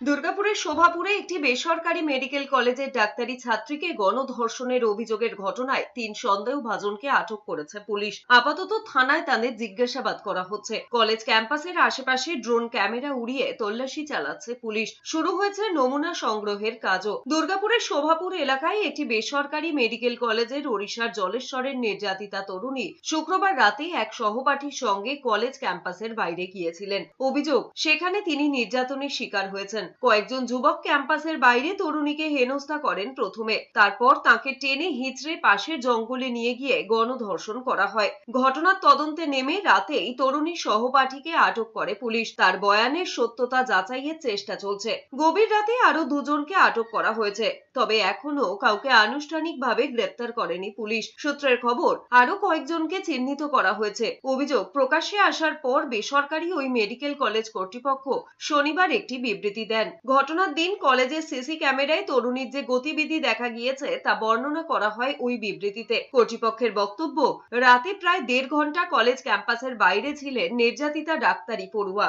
দুর্গাপুরের শোভাপুরে একটি বেসরকারি মেডিকেল কলেজের ডাক্তারি ছাত্রীকে গণধর্ষণের অভিযোগের ঘটনায় তিন সন্দেহভাজনকে আটক করেছে পুলিশ। আপাতত থানায় তাদের জিজ্ঞাসাবাদ করা হচ্ছে। কলেজ ক্যাম্পাসের আশেপাশে ড্রোন ক্যামেরা উড়িয়ে তল্লাশি চালাচ্ছে পুলিশ। শুরু হয়েছে নমুনা সংগ্রহের কাজও। দুর্গাপুরের শোভাপুর এলাকায় একটি বেসরকারি মেডিকেল কলেজের ওড়িশার জলেশ্বরের নির্যাতিতা তরুণী শুক্রবার রাতে এক সহপাঠীর সঙ্গে কলেজ ক্যাম্পাসের বাইরে গিয়েছিলেন। অভিযোগ, সেখানে তিনি নির্যাতনের শিকার হয়েছেন। কয়েকজন যুবক ক্যাম্পাসের বাইরে তরুণীকে হেনস্থা করেন প্রথমে। তারপর তাকে টেনে হিচড়ে পাশের জঙ্গলে নিয়ে গিয়ে গণধর্ষণ করা হয়। ঘটনার তদন্তে নেমে রাতেই তরুণীর সহপাঠীকে আটক করে পুলিশ। তার বয়ানের সত্যতা যাচাইয়ের চেষ্টা চলছে। গভীর রাতে আরও দুজনকে আটক করা হয়েছে, তবে এখনও কাউকে আনুষ্ঠানিকভাবে গ্রেপ্তার করেনি পুলিশ। সূত্রের খবর আরও কয়েকজনকে চিহ্নিত করা হয়েছে। অভিযোগ প্রকাশ্যে আসার পর বেসরকারি ওই মেডিকেল কলেজ কর্তৃপক্ষ শনিবার একটি বিবৃতি দেন। ঘটনার দিন কলেজের সিসি ক্যামেরায় তরুণীর যে গতিবিধি দেখা গিয়েছে, তা বর্ণনা করা হয় ওই বিবৃতিতে। কর্তৃপক্ষের বক্তব্য, রাতে প্রায় দেড় ঘণ্টা কলেজ ক্যাম্পাসের বাইরে ছিলেন নির্যাতিতা ডাক্তারি পড়ুয়া।